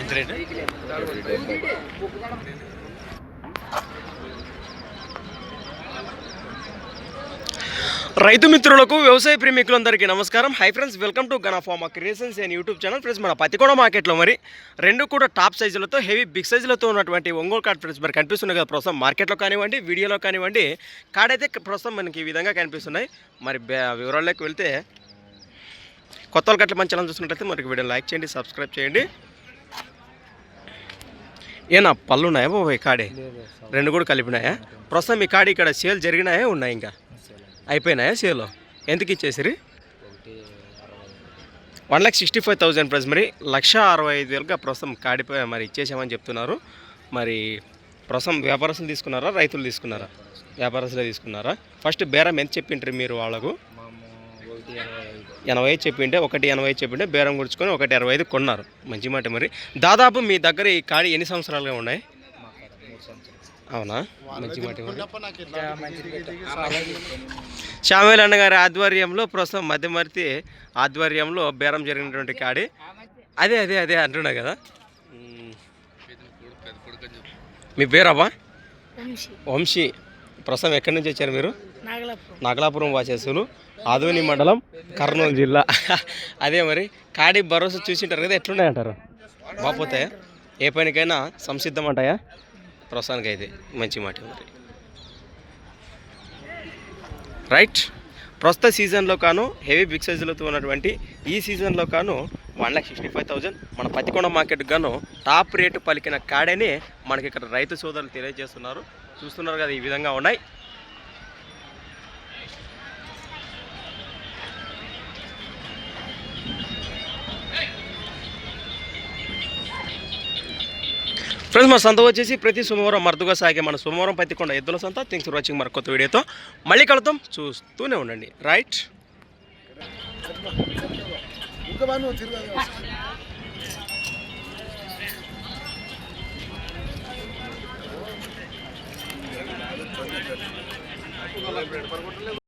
ఎంత రేటు? రైతు మిత్రులకు వ్యవసాయ ప్రేమికులందరికీ నమస్కారం. Hi friends welcome to Gana creations and YouTube channel friends మన పతికోడ మార్కెట్లో మరి రెండు కూడా టాప్ సైజులతో హెవీ బిగ్ సైజులతో ఉన్నటువంటి ఒంగోలు కార్డ్ ఫ్రెండ్స్ మరి కనిపిస్తున్నాయి కదా ప్రస్తుతం. మార్కెట్లో కానివ్వండి వీడియోలో కానివ్వండి కార్డ్ అయితే ప్రస్తుతం మనకి ఈ విధంగా కనిపిస్తున్నాయి. మరి వివరాల్లోకి వెళ్తే కొత్త వాళ్ళు గట్ల మంచి చూసినట్లయితే మరి వీడియో లైక్ చేయండి సబ్స్క్రైబ్ చేయండి. ఏనా పళ్ళు ఉన్నాయా బాబాయ్ కాడే? రెండు కూడా కలిపినాయా? ప్రస్తుతం మీ కాడి ఇక్కడ సేల్ జరిగినాయా ఉన్నాయి ఇంకా? అయిపోయినాయా సేల్ ఎందుకు ఇచ్చేసిరి one lakh sixty five thousand price మరి. లక్ష అరవై ఐదు వేలుగా ప్రస్తుతం కాడిపోయి మరి ఇచ్చేసామని చెప్తున్నారు. మరి ప్రస్తుతం వ్యాపారస్తులు తీసుకున్నారా రైతులు తీసుకున్నారా? వ్యాపారస్తులే తీసుకున్నారా? ఫస్ట్ బేరం ఎంత చెప్పింటారు మీరు వాళ్ళకు? ఎనభై ఐదు చెప్పింటే ఒకటి ఎనభై ఐదు చెప్పింటే బేరం గుడుచుకొని ఒకటి అరవై ఐదు కొన్నారు. మంచి మాట మరి. దాదాపు మీ దగ్గర ఈ కాడి ఎన్ని సంవత్సరాలుగా ఉన్నాయి? అవునా? మంచి మాట మరి. శ్యామేల్ అన్న గారి ఆధ్వర్యంలో ప్రస్తుతం మధ్యమర్తి ఆధ్వర్యంలో బేరం జరిగినటువంటి కాడి. అదే అదే అదే అంటున్నా కదా. మీ పేరబ్బా? వంశీ. వంశీ. ప్రస్తుతం ఎక్కడి నుంచి వచ్చారు మీరు? నాగలాపురం. నాగలాపురం వాసేసులు ఆదోని మండలం కర్నూలు జిల్లా. అదే మరి కాడి భరోసా చూసింటారు కదా ఎట్లున్నాయంటారు? బాపోతే ఏ పనికైనా సంసిద్ధం అంటాయా ప్రస్తుతానికైతే మంచి మాట మరి. రైట్ ప్రస్తుత సీజన్లో కాను హెవీ బిగ్ సైజులతో ఉన్నటువంటి ఈ సీజన్లో కాను one lakh sixty five thousand. మన పత్తికొండ మార్కెట్ గాను టాప్ రేటు పలికిన కాడని మనకి ఇక్కడ రైతు సోదరులు తెలియజేస్తున్నారు. చూస్తున్నారు కదా ఈ విధంగా ఉన్నాయి. ఫ్రెండ్స్ మన సంత వచ్చేసి ప్రతి సోమవారం మరుదుగా సాగే మన సోమవారం పత్తికొండ ఎద్దుల సంత. థింగ్స్ ఫర్ వాచింగ్ మన కొత్త వీడియోతో. మళ్ళీ కలుద్దాం. చూస్తూనే ఉండండి. రైట్